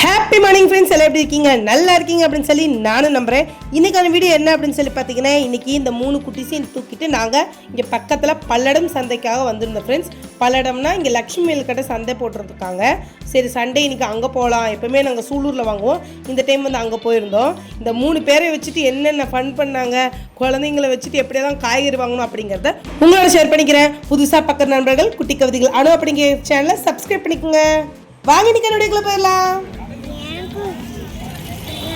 Happy morning friends எல்லாம் எப்படி இருக்கீங்க? நல்லா இருக்கீங்க அப்படின்னு சொல்லி நானும் நம்புறேன். இன்றைக்கான வீடியோ என்ன அப்படின்னு சொல்லி பார்த்தீங்கன்னா இன்றைக்கி இந்த மூணு குட்டிஸையும் தூக்கிட்டு நாங்கள் இங்கே பக்கத்தில் பல்லடம் சந்தைக்காக வந்திருந்தோம் ஃப்ரெண்ட்ஸ் பல்லடம்னா இங்கே லக்ஷ்மி கடை சந்தை போட்டிருந்துருக்காங்க. சரி சண்டே இன்றைக்கி அங்கே போகலாம் எப்போவுமே நாங்கள் சூலூரில் வாங்குவோம். இந்த டைம் வந்து அங்கே போயிருந்தோம். இந்த மூணு பேரை வச்சுட்டு என்னென்ன ஃபன் பண்ணாங்க குழந்தைங்களை வச்சுட்டு எப்படியெல்லாம் காய்கறி வாங்கணும் அப்படிங்கிறத உங்களோட ஷேர் பண்ணிக்கிறேன். புதுசாக பக்கத்து நண்பர்கள் குட்டி கவிதைகள் அணு அப்படிங்கிற சேனலை சப்ஸ்கிரைப் பண்ணிக்கோங்க. வாங்க இன்னைக்கு போயிடலாம்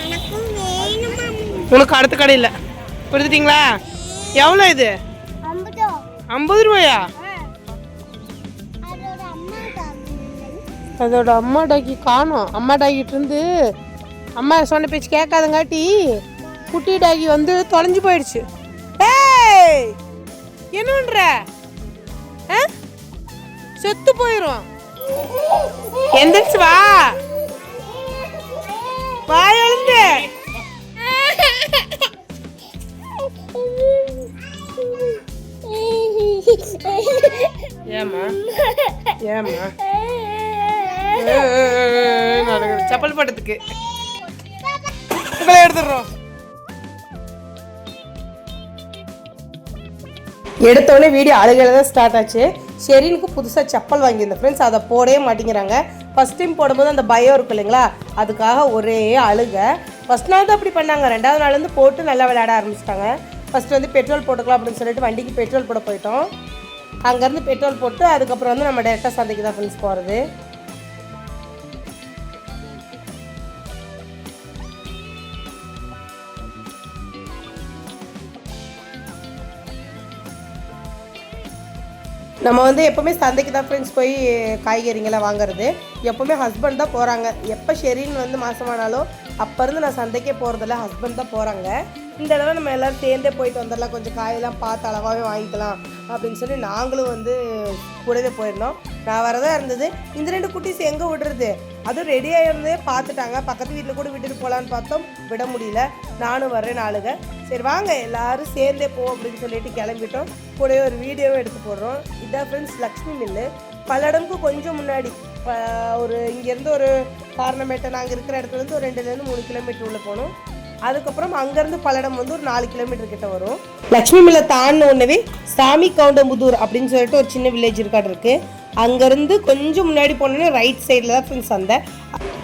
எனக்கும் வேணும் உனக்கு அடுத்த கடையில் கொடுத்துட்டீங்களா எவ்வளோ இது? ஐம்பது ரூபாயா? அதோட அம்மா டாக்கி. காணும். அம்மா டாக்கிட்டு இருந்து அம்மா சொன்ன பேச்சு கேட்காதங்காட்டி குட்டி டாக்கி வந்து தொலைஞ்சு போயிடுச்சு. ஏய்! என்ன பண்ற ஆ? செத்து போயிரும். எந்திரிச்சு வா. வா எழுந்து ஏமா ஏமா செப்பல் எடுத்துடுறோம் எடுத்தோடனே வீடியோ அழுகையில் தான் ஸ்டார்ட் ஆச்சு. ஷெரீனுக்கு புதுசாக செப்பல் வாங்கியிருந்தேன் ஃப்ரெண்ட்ஸ் அதை போடவே மாட்டேங்கிறாங்க. ஃபஸ்ட் டைம் போடும்போது அந்த பயம் இருக்கும் இல்லைங்களா? அதுக்காக ஒரே அழுக. ஃபஸ்ட் நாள் தான் அப்படி பண்ணாங்க. ரெண்டாவது நாள் வந்து போட்டு நல்லா விளையாட ஆரம்பிச்சிட்டாங்க. ஃபஸ்ட்டு வந்து பெட்ரோல் போட்டுக்கலாம் அப்படின்னு சொல்லிட்டு வண்டிக்கு பெட்ரோல் போட போயிட்டோம். அங்கேருந்து பெட்ரோல் போட்டு அதுக்கப்புறம் வந்து நம்ம டேரெக்டாக சந்தைக்கு தான் ஃப்ரெண்ட்ஸ் போகிறது நம்ம வந்து எப்போவுமே சந்தைக்கு தான் ஃப்ரெண்ட்ஸ் போய் காய்கறிங்களை வாங்குறது. எப்போவுமே ஹஸ்பண்ட் தான் போகிறாங்க எப்போ ஷெரின்னு வந்து மாசமானாலும் அப்போ இருந்து நான் சந்தைக்கே போகிறதில்ல ஹஸ்பண்ட் தான் போகிறாங்க இந்த தடவை நம்ம எல்லோரும் சேர்ந்தே போயிட்டு வந்துடலாம். கொஞ்சம் காயெல்லாம் பார்த்து அளவாகவே வாங்கிக்கலாம் அப்படின்னு சொல்லி நாங்களும் வந்து கூடவே போயிருந்தோம். நான் வரதான் இருந்தது. இந்த ரெண்டு குட்டிஸ் எங்கே விடுறது? அதுவும் ரெடியாக இருந்தே பார்த்துட்டாங்க. பக்கத்து வீட்டில் கூட விட்டுட்டு போகலான்னு பார்த்தோம். விட முடியல. நானும் வரேன் ஆளுங்க சரி வாங்க. எல்லாரும் சேர்ந்தே போ அப்படின்னு சொல்லிட்டு கிளம்பிட்டோம். கூடவே ஒரு வீடியோவும் எடுத்து போடுறோம். இதான் ஃப்ரெண்ட்ஸ் லக்ஷ்மி மில்லு பல்லடம்க்கு கொஞ்சம் முன்னாடி. ஒரு இங்கேருந்து ஒரு காரணமேட்டை நாங்கள் இருக்கிற இடத்துலேருந்து ஒரு ரெண்டுலேருந்து மூணு கிலோமீட்டர் உள்ளே போகணும் அதுக்கப்புறம் அங்கேருந்து பல்லடம் வந்து ஒரு நாலு கிலோமீட்டர் கிட்ட வரும். லக்ஷ்மி மில்லை தாண்டின உடனே சாமி கவுண்டம்புதூர் அப்படின்னு சொல்லிட்டு ஒரு சின்ன வில்லேஜ் இருக்காடு இருக்கு. அங்கேருந்து கொஞ்சம் முன்னாடி போனோன்னே ரைட் சைடில் தான் ஃப்ரெண்ட்ஸ் அந்த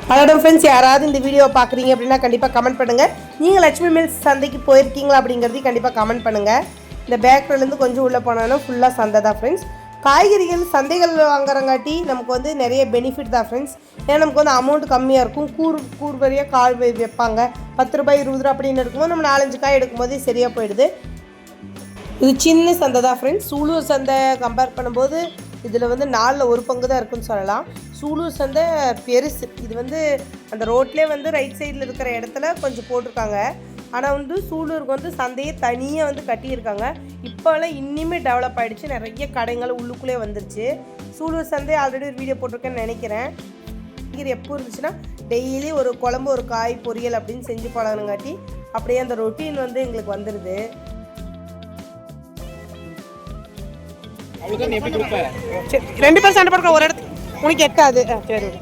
பல்லடம் ஃப்ரெண்ட்ஸ் யாராவது இந்த வீடியோ பார்க்குறீங்க அப்படின்னா கண்டிப்பாக கமெண்ட் பண்ணுங்கள் நீங்கள் லட்சுமி மில்ஸ் சந்தைக்கு போயிருக்கீங்களா அப்படிங்கிறதையும் கண்டிப்பாக கமெண்ட் பண்ணுங்கள் இந்த பேக்கரிலேருந்து கொஞ்சம் உள்ளே போனோன்னா ஃபுல்லாக சந்தை தான் ஃப்ரெண்ட்ஸ் காய்கறிகள் சந்தைகள் வாங்குறங்காட்டி நமக்கு வந்து நிறைய பெனிஃபிட் தான் ஃப்ரெண்ட்ஸ் ஏன்னா நமக்கு வந்து அமௌண்ட் கம்மியாக இருக்கும். கூறு கூறு வரியாக கால் வை- வைப்பாங்க. பத்து ரூபாய் இருபது ரூபா அப்படின்னு இருக்கும்போது நம்ம நாலஞ்சு காய் எடுக்கும்போது சரியாக போயிடுது. இது சின்ன சந்தை தான் ஃப்ரெண்ட்ஸ் சூலூர் சந்தை கம்பேர் பண்ணும்போது இதில் வந்து நாலில் ஒரு பங்கு தான் இருக்குன்னு சொல்லலாம். சூலூர் சந்தை பெருசு. இது வந்து அந்த ரோட்லேயே வந்து ரைட் சைடில் இருக்கிற இடத்துல கொஞ்சம் போட்டிருக்காங்க. ஆனால் வந்து சூலூருக்கு வந்து சந்தையே தனியாக வந்து கட்டியிருக்காங்க. இப்போலாம் இன்னுமே டெவலப் ஆயிடுச்சு. நிறைய கடைகள் உள்ளுக்குள்ளே வந்துருச்சு. சூலூர் சந்தை ஆல்ரெடி ஒரு வீடியோ போட்டிருக்கேன்னு நினைக்கிறேன். காய்கறி எப்போ இருந்துச்சுன்னா டெய்லி ஒரு குழம்பு ஒரு காய் பொரியல் அப்படின்னு செஞ்சு பழகணுங்காட்டி அப்படியே அந்த ரொட்டீன் வந்து எங்களுக்கு வந்துடுது சரி ரெண்டு பேரும் சண்டை போடுற ஒரு இடத்து உனக்கு எட்டாது. சரி விடு.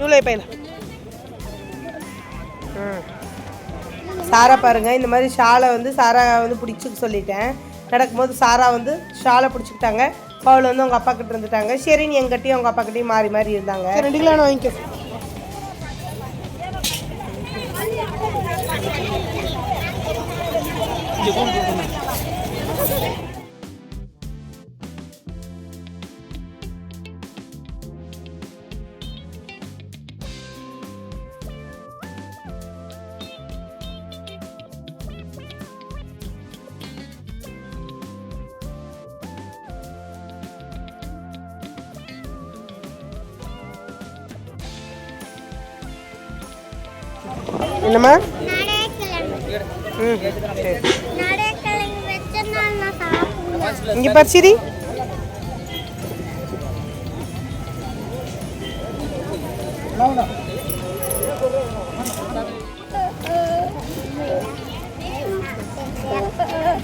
இவ்வளோ பையில ம் சாரா பாருங்க இந்த மாதிரி ஷாலை வந்து சாரா வந்து பிடிச்சிக்க சொல்லிட்டேன். நடக்கும்போது சாரா வந்து ஷாலை பிடிச்சிக்கிட்டாங்க. பவுல் வந்து அவங்க அப்பா கிட்ட இருந்துட்டாங்க. சரி நீ எங்கிட்டையும் அவங்க அப்பா கிட்டயும் மாறி மாறி இருந்தாங்க. ரெண்டு கிலோ வாங்கிக்கோ. என்னம்மா? நடைக்கிழங்கு ம். சரி நடைக்கிழங்கு வச்சனால நான் சாப்பிடுவேன். இங்கே பரிசிரி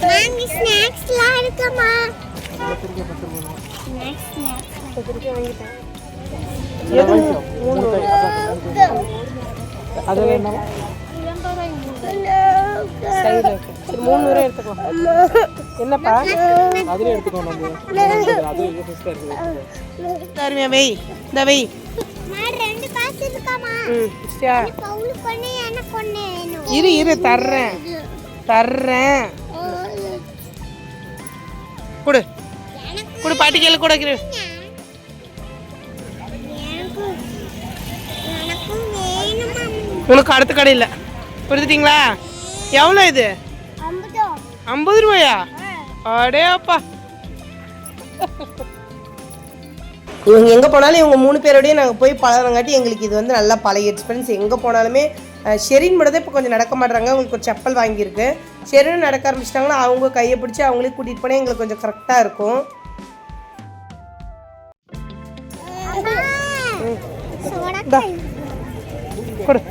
வாங்கி ஸ்நாக்ஸ்லாம் இருக்குமா? ஸ்நாக்ஸ் ஸ்நாக்ஸ் எது? மூணு. அது வேணும். முந்நூறு எடுத்துக்கோ. என்னப்பா? அதுலேயே எடுத்துக்கோ நம்ம. தருவியா வெய். இந்த வெய். இரு இரு தர்றேன். தர்றேன். கொடு. கொடு பாட்டி கேளு எனக்கும் வேணுமா உனக்கு அடுத்த கடையில் கொடுத்துட்டீங்களா எவ்வளோ இது? ஐம்பதோ ரூபாயா. அடே அப்பா இவங்க எங்கே போனாலும் இவங்க மூணு பேரோடய நாங்கள் போய் பழகிறங்காட்டி எங்களுக்கு இது வந்து நல்லா பழைய எக்ஸ்பீரியன்ஸ் எங்கே போனாலுமே ஷெரின் மட்டும் தான் இப்போ கொஞ்சம் நடக்க மாட்றாங்க அவங்களுக்கு ஒரு செப்பல் வாங்கியிருக்கு. ஷெரின் நடக்க ஆரம்பிச்சிட்டாங்கன்னா அவங்க கையை பிடிச்சி அவங்களே கூட்டிகிட்டு போனால் எங்களுக்கு கொஞ்சம் கரெக்டாக இருக்கும். சோடா கொடு.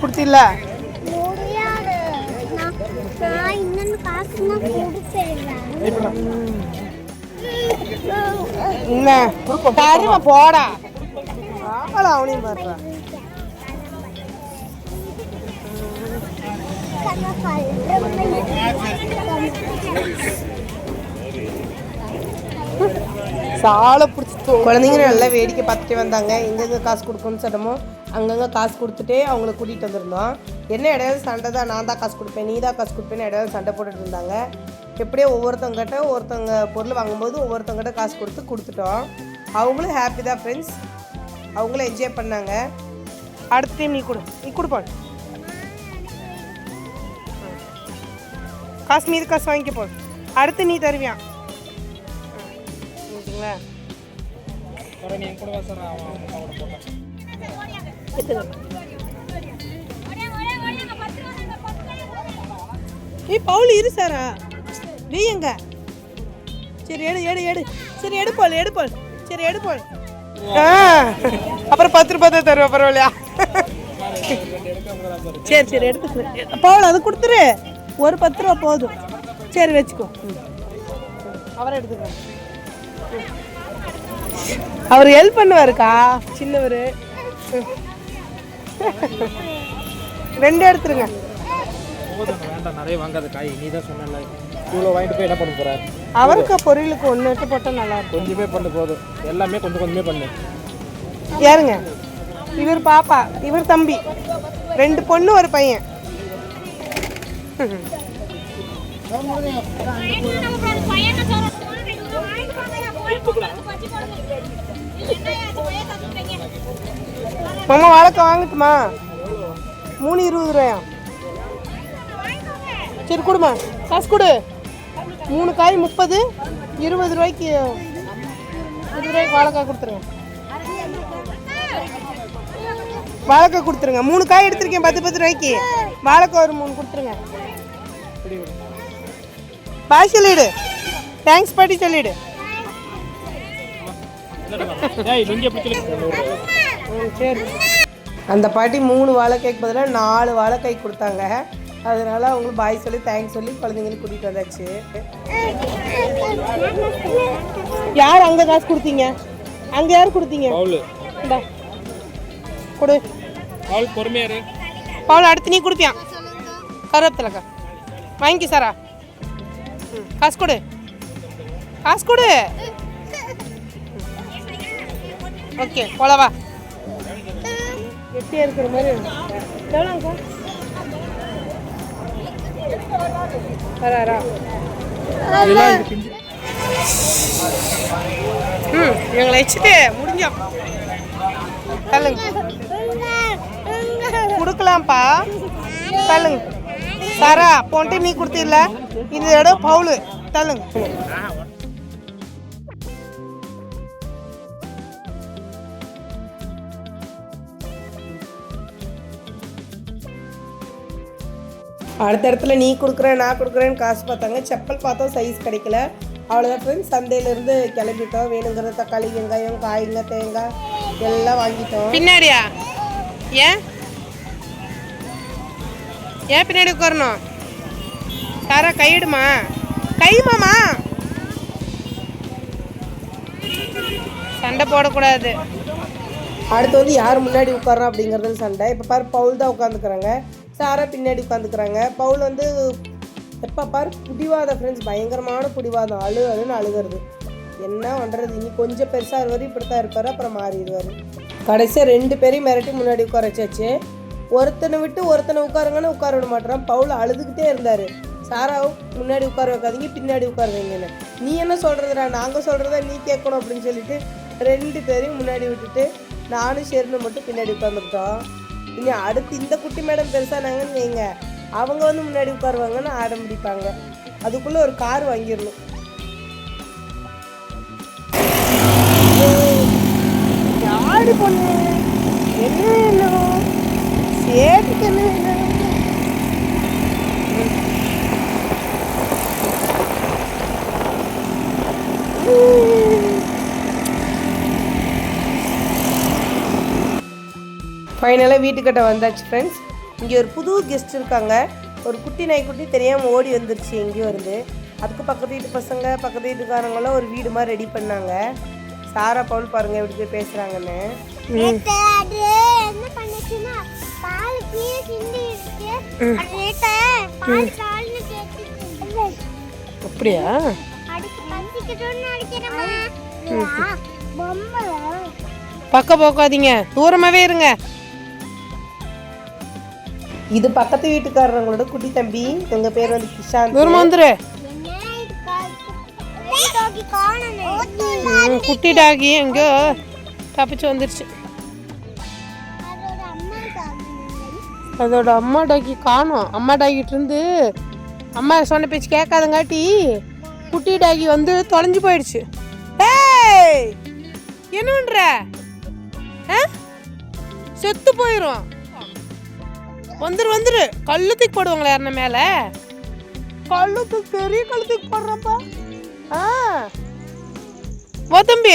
கொடுப்பேன் என்ன? தருவ போடா. ஆளா அவனையும் பாடுறா சாலை பிடிச்சி குழந்தைங்க நல்லா வேடிக்கை பார்த்துட்டே வந்தாங்க. எங்கெங்கே காசு கொடுக்கணும்னு சொன்னமோ அங்கங்கே காசு கொடுத்துட்டே அவங்கள கூட்டிகிட்டு வந்திருந்தோம். என்ன இடையாவது சண்டை தான் நான் தான் காசு கொடுப்பேன் நீ தான் காசு கொடுப்பேன்னு இடையாவது சண்டை போட்டுட்டு இருந்தாங்க. எப்படியோ ஒவ்வொருத்தங்கிட்ட ஒருத்தவங்க பொருள் வாங்கும்போது ஒவ்வொருத்தவங்ககிட்ட காசு கொடுத்து கொடுத்துட்டோம். அவங்களும் ஹாப்பி தான் ஃப்ரெண்ட்ஸ் அவங்களும் என்ஜாய் பண்ணாங்க. அடுத்த டைம் நீ கொடு. நீ கொடுப்பாள் காசு மீது காசு வாங்கிக்க போ அடுத்து நீ தருவியான் கூட சார் போட்டேன் ஏய் பவுல் இரு சாரா. நீ எங்க? சரி எடு எடு எடு. சரி எடுப்போல் எடுப்போல் சரி எடுப்போல் ஆ அப்புறம் பத்து ரூபாய் தான் தருவேன் பரவாயில்லையா? சரி சரி எடுத்து பவுல் அது கொடுத்துரு. ஒரு பத்து ரூபா போதும். சரி வச்சுக்கோ. அவரை எடுத்துக்கிறேன் அவர் ஹெல்ப் பண்ணுவாருக்கா? சின்னவர். ரெண்டு எடுத்துருங்க. வேண்டாம் நிறைய வாங்காத காய். நீ தான் சொன்னல இவ்வளோ வாங்கிட்டு போய் என்ன பண்ண போற? அவருக்கு பொரியலுக்கு ஒன்று எடுத்து போட்டால் நல்லா இருக்கும். கொஞ்சமே பண்ணு போதும். எல்லாமே கொஞ்சம் கொஞ்சமே பண்ணு. யாருங்க? இவர் பாப்பா இவர் தம்பி. ரெண்டு பொண்ணு ஒரு பையன். மாமா வாழைக்காய் வாங்கட்டுமா? மூணு இருபது ரூபாயா? சரி கொடுமா. காசு கொடு. மூணு காய் முப்பது இருபது ரூபாய்க்கு இருபது ரூபாய்க்கு வாழைக்காய் கொடுத்துருங்க. வாழைக்காய் கொடுத்துருங்க. மூணு காய் எடுத்திருக்கேன் பத்து பத்து ரூபாய்க்கு. வாழைக்காய் ஒரு மூணு கொடுத்துருங்க. பாய் சொல்லிடு. தேங்க்ஸ் பாட்டி சொல்லிடு. சரி அந்த பாட்டி மூணு வாழைக்காய்க்கு பதிலாக நாலு வாழைக்காய் கொடுத்தாங்க. அதனால அவங்களும் பாய் சொல்லி தேங்க்ஸ் சொல்லி குழந்தைங்களுக்கு கூட்டிகிட்டு வந்தாச்சு. யார் அங்கே காசு கொடுத்தீங்க? அங்கே யார் கொடுத்தீங்க? கொடு. பவுல் பொறுமையா இரு. பவுல் அடுத்து நீ கொடுப்பியான் கருவேப்பிலக்கா வாங்கி சாரா. காசு கொடு. காசு கொடு. ஓகே போலவா கெட்டியாக இருக்கிற மாதிரி எவ்வளோங்கக்கா வராரா? இது ம் இவங்களை வச்சுட்டு முடிஞ்சோம். தள்ளுங்க. கொடுக்கலாம்ப்பா. தள்ளுங்க. சாரா போன்ட்டு நீ கொடுத்தில்ல இந்த இடம் பவுலு. தள்ளுங்க. அடுத்த இடத்துல நீ கொடுக்குறேன் நான் கொடுக்குறேன்னு காசு பார்த்தாங்க. செப்பல் பார்த்தோம் சைஸ் கிடைக்கல. அவ்வளோதான் ஃப்ரெண்ட்ஸ் சந்தையிலேருந்து கிளம்பிட்டோம். வேணுங்கிற தக்காளி வெங்காயம் காய்ங்க தேங்காய் எல்லாம் வாங்கிட்டோம். பின்னாடியா? ஏன்? ஏன் பின்னாடி உட்காரணும்? சாரா கையிடுமா கைமாமா சண்டை போடக்கூடாது. அடுத்து வந்து யார் முன்னாடி உட்காரோம் அப்படிங்கிறது சண்டை. இப்போ பாரு பவுல் தான் உட்காந்துக்கிறாங்க சாரா பின்னாடி உட்காந்துக்கிறாங்க பவுல் வந்து எப்போ பார் பிடிவாத ஃப்ரெண்ட்ஸ் பயங்கரமான பிடிவாதம் அழு அழுன்னு அழுகிறது. என்ன பண்ணுறது இனி கொஞ்சம் பெருசாக வரையும் இப்படி தான் இருப்பார் அப்புறம் மாறிடுவார் கடைசியாக ரெண்டு பேரையும் மிரட்டி முன்னாடி உட்கார வச்சாச்சு. ஒருத்தனை விட்டு ஒருத்தனை உட்காருங்கன்னு உட்கார விட மாட்டேறான். பவுல் அழுதுகிட்டே இருந்தார். சாராவும் முன்னாடி உட்கார வைக்காதீங்க பின்னாடி உட்கார வைங்கன்னு. நீ என்ன சொல்கிறதுடா நாங்கள் சொல்கிறத நீ கேட்கணும் அப்படின்னு சொல்லிட்டு ரெண்டு பேரையும் முன்னாடி விட்டுட்டு நானும் சேர்ந்து மட்டும் பின்னாடி உட்காந்துக்கிட்டோம் இனி அடுத்து இந்த குட்டி மேடம் பெருசானாங்கன்னு வைங்க. அவங்க வந்து முன்னாடி உட்காருவாங்கன்னு ஆடம் பிடிப்பாங்க அதுக்குள்ளே ஒரு கார் வாங்கிடணும். யாரு பொண்ணு? என்ன வேணும் சேட்டுக்கு என்ன வேணும் ஃபைனலாக வீட்டுக்கிட்ட வந்தாச்சு ஃப்ரெண்ட்ஸ் இங்கே ஒரு புது கெஸ்ட் இருக்காங்க. ஒரு குட்டி நாய்க்குட்டி தெரியாமல் ஓடி வந்துருச்சு எங்கேயோ இருந்து. அதுக்கு பக்கத்து வீட்டு பசங்க பக்கத்து வீட்டுக்காரங்களாம் ஒரு வீடு மாதிரி ரெடி பண்ணாங்க. சாரா பவுல் பாருங்க எப்படி போய் பேசுகிறாங்கன்னு நேத்து அது என்ன பண்ணுச்சுன்னா பால் இது பக்கத்து வீட்டுக்காரங்களோட குட்டி தம்பி. உங்க பேர் வந்து கிஷாந்த். தூரமா வந்துரு குட்டி டாகி எங்கோ? தப்பிச்சு வந்துருச்சு. அதோட அம்மா காணணும் அதோட அம்மா டாகி காணும். அம்மா டாகிட்டு இருந்து அம்மா சொன்ன பேச்சு கேட்காதங்காட்டி குட்டி டாகி வந்து தொலைஞ்சு போயிடுச்சு. ஏய்! என்ன பண்ற ஆ? செத்து போயிடும் வந்துரு வந்துரு. கல்லுத்துக்கு போடுவாங்களா யாருன மேல? கல்லுத்துக்கு பெரிய கல்லுத்துக்கு போடுறப்பா. ஆ. வா தம்பி.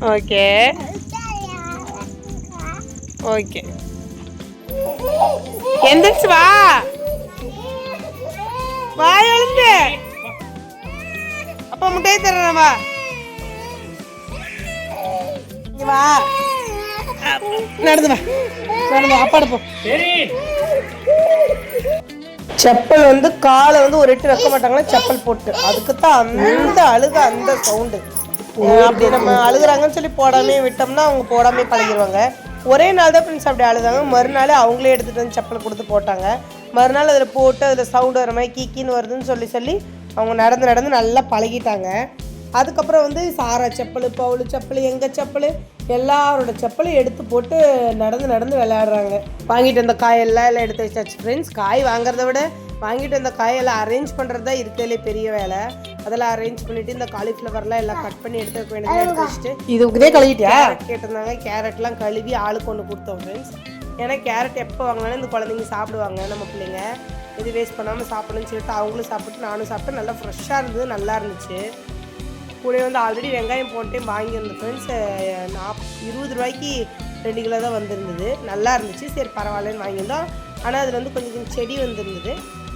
ஓகே. ஓகே. எந்திரிச்சு வா. வா எழுந்து. அப்பா முட்டையை தர்றேன் வா. வா. நடந்து வா. நடந்து அப்பாடு போ. சரி. செப்பல் வந்து காலை வந்து ஒரு எட்டு வைக்க மாட்டாங்களா? செப்பல் போட்டு. அதுக்கு தான் அந்த அழுக அந்த சவுண்டு அப்படி நம்ம அழுகுறாங்கன்னு சொல்லி போடாமே விட்டோம்னா அவங்க போடாமே பழகிடுவாங்க ஒரே நாள் தான் ஃப்ரெண்ட்ஸ் அப்படி அழுதாங்க. மறுநாள் அவங்களே எடுத்துகிட்டு வந்து செப்பல் கொடுத்து போட்டாங்க. மறுநாள் அதில் போட்டு அதில் சவுண்டு வர மாதிரி கீக்கின்னு வருதுன்னு சொல்லி சொல்லி அவங்க நடந்து நடந்து நல்லா பழகிட்டாங்க. அதுக்கப்புறம் வந்து சாரா செப்பல் பவுலு செப்பல் எங்கள் செப்பல் எல்லாரோட செப்பலும் எடுத்து போட்டு நடந்து நடந்து விளையாடுறாங்க. வாங்கிட்டு வந்த காயெல்லாம் எல்லாம் எடுத்து வச்சாச்சு. ஃப்ரெண்ட்ஸ் காய் வாங்குறத விட வாங்கிட்டு வந்த காயெல்லாம் அரேஞ்ச் பண்ணுறது தான் இருக்கிறதுலே பெரிய வேலை. அதெல்லாம் அரேஞ்ச் பண்ணிட்டு இந்த காலிஃப்ளவர்லாம் எல்லாம் கட் பண்ணி எடுத்து வைக்க வேண்டியதை எடுத்து வச்சுட்டு இது இதே கழுவிட்டியா? கேட்டிருந்தாங்க. கேரட்லாம் கழுவி ஆளுக்கு ஒன்று கொடுத்தோம் ஃப்ரெண்ட்ஸ் ஏன்னா கேரட் எப்போ வாங்கினாலும் இந்த குழந்தைங்க சாப்பிடுவாங்க நம்ம பிள்ளைங்க. இது வேஸ்ட் பண்ணாமல் சாப்பிடணும்னு சொல்லிட்டு அவங்களும் சாப்பிட்டு நானும் சாப்பிட்டு நல்லா ஃப்ரெஷ்ஷாக இருந்தது நல்லா இருந்துச்சு. கூட வந்து ஆல்ரெடி வெங்காயம் போன டைம் வாங்கியிருந்தேன் ஃப்ரெண்ட்ஸ் நாப் இருபது ரூபாய்க்கு ரெண்டு கிலோ தான் வந்திருந்தது. நல்லா இருந்துச்சு. சரி பரவாயில்லன்னு வாங்கியிருந்தோம். ஆனால் அதில் வந்து கொஞ்சம் கொஞ்சம் செடி வந்திருந்தது.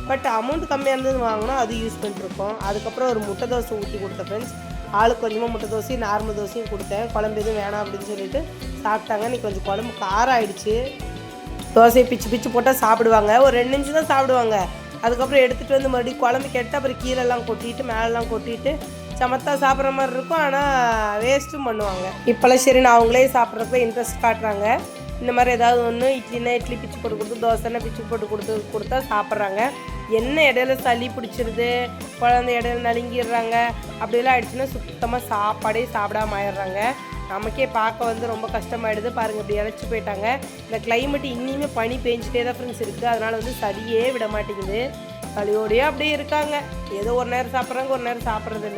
பட் அமௌண்ட் கம்மியாக இருந்தது வாங்கினோம் அது யூஸ் பண்ணிட்டுருக்கோம் அதுக்கப்புறம் ஒரு முட்டை தோசை ஊற்றி கொடுத்தேன் ஃப்ரெண்ட்ஸ் ஆளுக்கு கொஞ்சமாக முட்டை தோசையும் நார்மல் தோசையும் கொடுத்தேன். குழம்பு எதுவும் வேணாம் அப்படின்னு சொல்லிட்டு சாப்பிட்டாங்க. இன்னைக்கு கொஞ்சம் குழம்பு காரம் ஆயிடுச்சு தோசையை பிச்சு பிச்சு போட்டால் சாப்பிடுவாங்க. ஒரு ரெண்டு நிமிஷம் தான் சாப்பிடுவாங்க. அதுக்கப்புறம் எடுத்துகிட்டு வந்து மறுபடியும் குழம்பு கேட்டு அப்புறம் கீழெல்லாம் கொட்டிட்டு மேலெல்லாம் கொட்டிட்டு சமத்தா சாப்பிட்ற மாதிரி இருக்கும் ஆனால் வேஸ்ட்டும் பண்ணுவாங்க. இப்போல்லாம் சரி நான் அவங்களே சாப்பிட்றப்ப இன்ட்ரெஸ்ட் காட்டுறாங்க. இந்த மாதிரி ஏதாவது ஒன்று இட்லினா இட்லி பிச்சு போட்டு கொடுத்து தோசைனா பிச்சு போட்டு கொடுத்து கொடுத்தா சாப்பிட்றாங்க. என்ன இடையில சளி பிடிச்சிருது குழந்தை இடையில நலுங்கிடுறாங்க அப்படிலாம் ஆயிடுச்சுன்னா சுத்தமாக சாப்பாடே சாப்பிடாம ஆயிடுறாங்க. நமக்கே பார்க்க வந்து ரொம்ப கஷ்டமாயிடுது. பாருங்கள் இப்படி இழைச்சி போயிட்டாங்க. இந்த கிளைமேட் இன்னியுமே பனி பெஞ்சிட்டே தான் ஃப்ரெண்ட்ஸ் இருக்குது அதனால் வந்து சரியே விட மாட்டேங்குது. சளியோடயே அப்படியே இருக்காங்க. ஏதோ ஒரு நேரம் சாப்பிட்றாங்க ஒரு நேரம் சாப்பிட்றது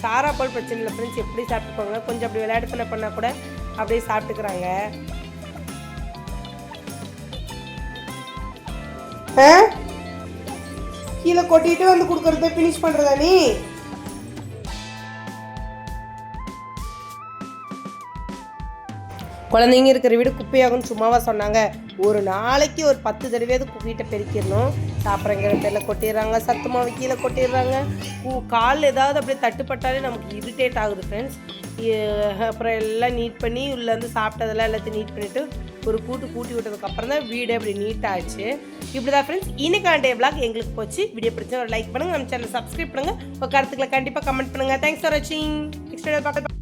சாராப்பால் சாரா பிரச்சனை இல்லை ஃப்ரெண்ட்ஸ் எப்படி சாப்பிட்டுப்பாங்க? கொஞ்சம் அப்படி விளையாட்டு பண்ண பண்ணால் கூட அப்படியே சாப்பிட்டுக்கிறாங்க. ஆ? கீழே கொட்டிட்டு வந்து கொடுக்குறத ஃபினிஷ் பண்ணுறதா நீ? குழந்தைங்க இருக்கிற வீடு குப்பையாகும்னு சும்மாவாக சொன்னாங்க. ஒரு நாளைக்கு ஒரு பத்து தடவையாவது வீட்டை பெருக்கிடணும். சாப்பிட்றங்கிற பேரில் கொட்டிடுறாங்க. சத்துமாவு கீழே கொட்டிடுறாங்க. கூ- கால் ஏதாவது அப்படியே தட்டுப்பட்டாலே நமக்கு இரிட்டேட் ஆகுது ஃப்ரெண்ட்ஸ் அப்புறம் எல்லாம் நீட் பண்ணி உள்ளேருந்து சாப்பிட்டதெல்லாம் எல்லாத்தையும் நீட் பண்ணிவிட்டு ஒரு கூட்டு கூட்டி விட்டதுக்கப்புறம் தான் வீடு அப்படி நீட்டாச்சு இப்படி தான் ஃப்ரெண்ட்ஸ் இன்னைக்கான டே பிளாக் எங்களுக்கு போச்சு. வீடியோ பிடிச்சா ஒரு லைக் பண்ணுங்கள் நம்ம சேனல் சப்ஸ்கிரைப் பண்ணுங்கள் உங்கள் கருத்துக்களை கண்டிப்பாக கமெண்ட் பண்ணுங்கள் தேங்க்ஸ் ஃபார் வாட்சிங் நெக்ஸ்ட் வீடியோ பார்க்க